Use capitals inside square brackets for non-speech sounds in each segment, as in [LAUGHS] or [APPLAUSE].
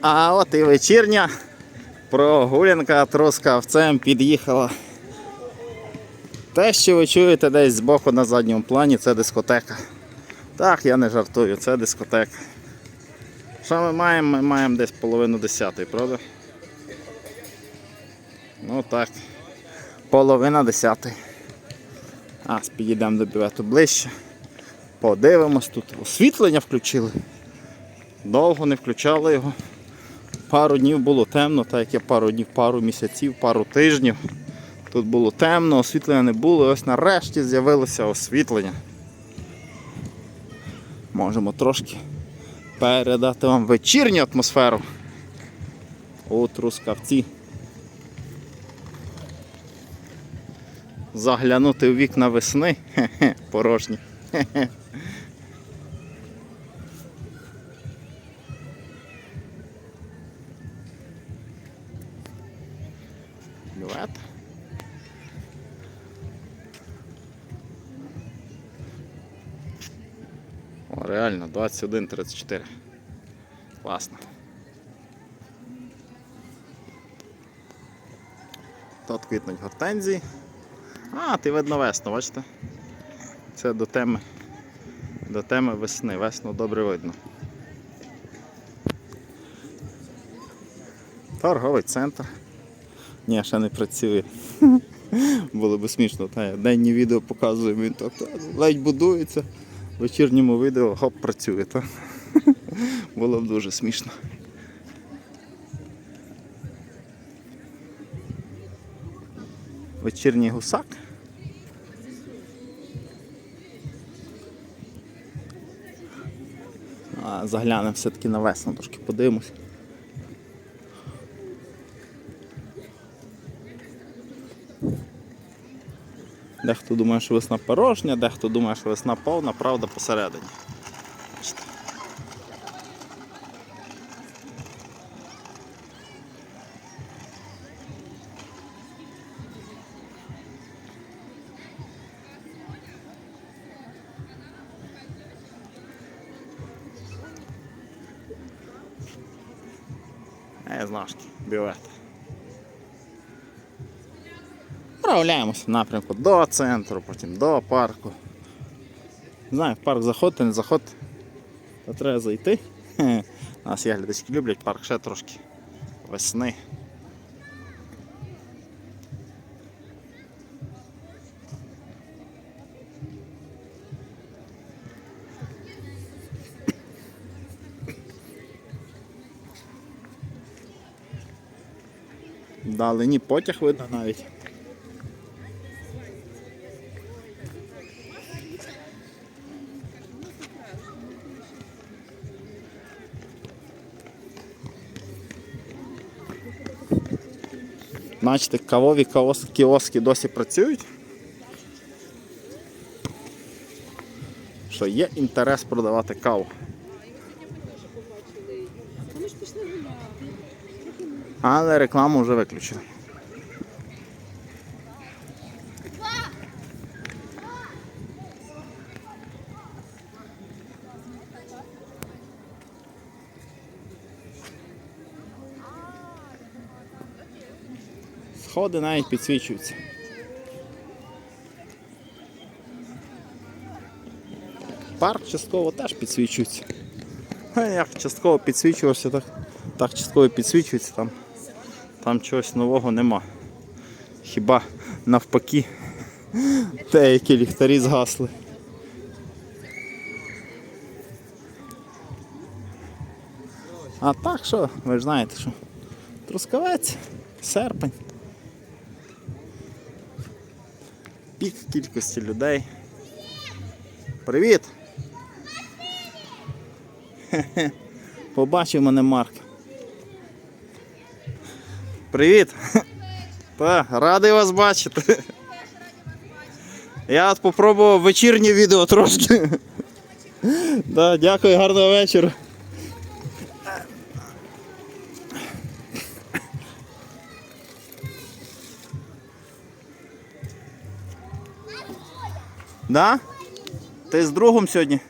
А от і вечірня прогулянка трускавцем під'їхала. Те, що ви чуєте десь збоку на задньому плані, це дискотека. Так, я не жартую, це дискотека. Що ми маємо? Ми маємо десь половину десятої, правда? Ну так. Половина десятої. А, підійдемо до бювету ближче. Подивимось тут. Освітлення включили. Довго не включали його. Пару днів було темно, так як я пару днів, пару місяців, пару тижнів. Тут було темно, освітлення не було, і ось нарешті з'явилося освітлення. Можемо трошки передати вам вечірню атмосферу у Трускавці. Заглянути в вікна весни. [LAUGHS] Хе-хе, порожні. Хе-хе. Бювет. О, реально, 21.34. Класно. Тут квітнуть гортензії. А, ти видно весну, бачите? Це до теми, до теми весни. Весну добре видно. Торговий центр. Ні, ще не працює. [LAUGHS] Було б смішно, та я денні відео показую, він так ледь будується. В вечірньому відео хоп працює. Та? [LAUGHS] Було б дуже смішно. Вечірній гусак. Заглянемо все-таки на весну, трошки подивимось. Дехто думає, що весна порожня, дехто думає, що весна повна, правда посередині. А я бювет. Направляємося в напрямку до центру, потім до парку. Не знаю, в парк заходити, не заходити. Та треба зайти. У [LAUGHS] нас є люблять парк ще трошки весни. Вдалині потяг видно навіть. Бачите, кавові кіоски, досі працюють. Що є інтерес продавати каву. Але рекламу вже виключили. Сходи навіть підсвічуються. Парк частково теж підсвічується. Як частково підсвічувався, так, так частково підсвічується там. Там чогось нового нема. Хіба навпаки деякі ліхтарі згасли. А так що, ви ж знаєте, що трускавець, серпень. Пік кількості людей. Привіт! [LAUGHS] Побачив мене Марк. Привіт! [LAUGHS] Та, радий вас бачити. Я от попробував вечірнє відео трошки. [LAUGHS] Да, дякую, гарного вечора. Да? Ти з другом сьогодні?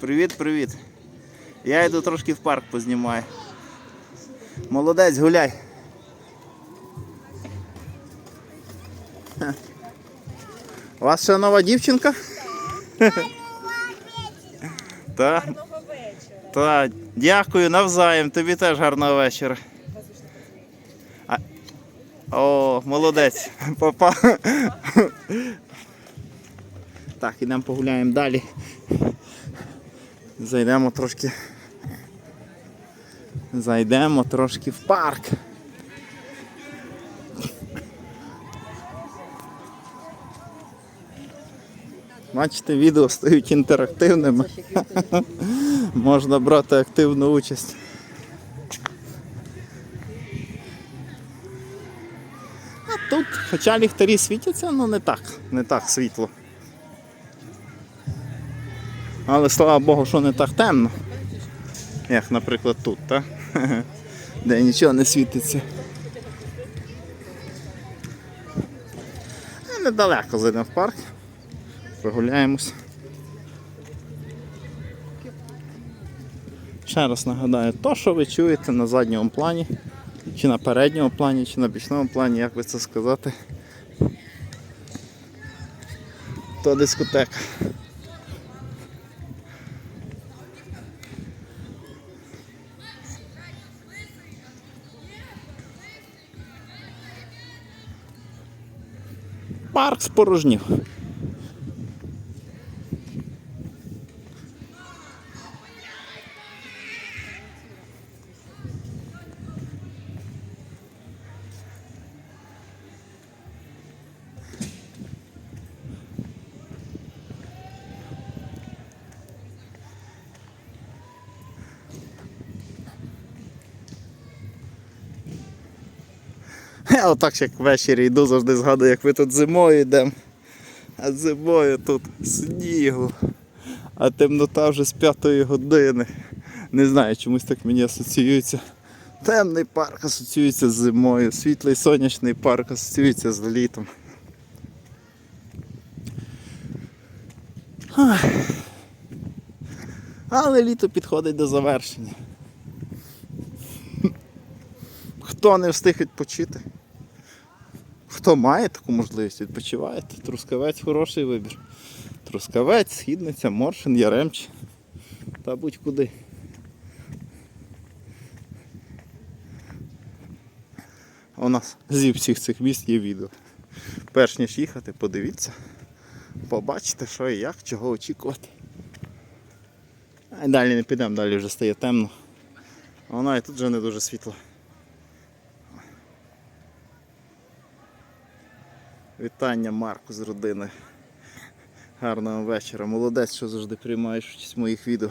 Привіт, привіт. Я йду трошки в парк познімаю. Молодець, гуляй. У вас ще нова дівчинка? Так. Так, дякую, навзаєм. Тобі теж гарного вечора. О, молодець. Папа. Так, ідемо погуляємо далі. Зайдемо трошки. Зайдемо трошки в парк. Бачите, відео стають інтерактивними. Можна брати активну участь. Хоча ліхтарі світяться, ну не так, не так світло. Але слава Богу, що не так темно. Як, наприклад, тут, так? [LAUGHS] Де нічого не світиться. Недалеко зайдемо в парк. Прогуляємось. Ще раз нагадаю, то, що ви чуєте на задньому плані, чи на передньому плані, чи на бічному плані, як би це сказати, то дискотека. Парк спорожнів. Я [LAUGHS] отак як ввечері йду, завжди згадую, як ви тут зимою йдемо. А зимою тут снігу. А темнота вже з п'ятої години. Не знаю, чомусь так мені асоціюється. Темний парк асоціюється з зимою, світлий сонячний парк асоціюється з літом. Але літо підходить до завершення. Хто не встиг відпочити? Хто має таку можливість, відпочивайте. Трускавець хороший вибір. Трускавець, східниця, Моршин, Яремч. Та будь-куди. У нас зі всіх цих міст є відео. Перш ніж їхати, подивіться, побачите, що і як, чого очікувати. А далі не підемо, далі вже стає темно. А Воно і тут вже не дуже світло. Вітання Марку з родини. Гарного вечора. Молодець, що завжди приймаєш участь в моїх відео.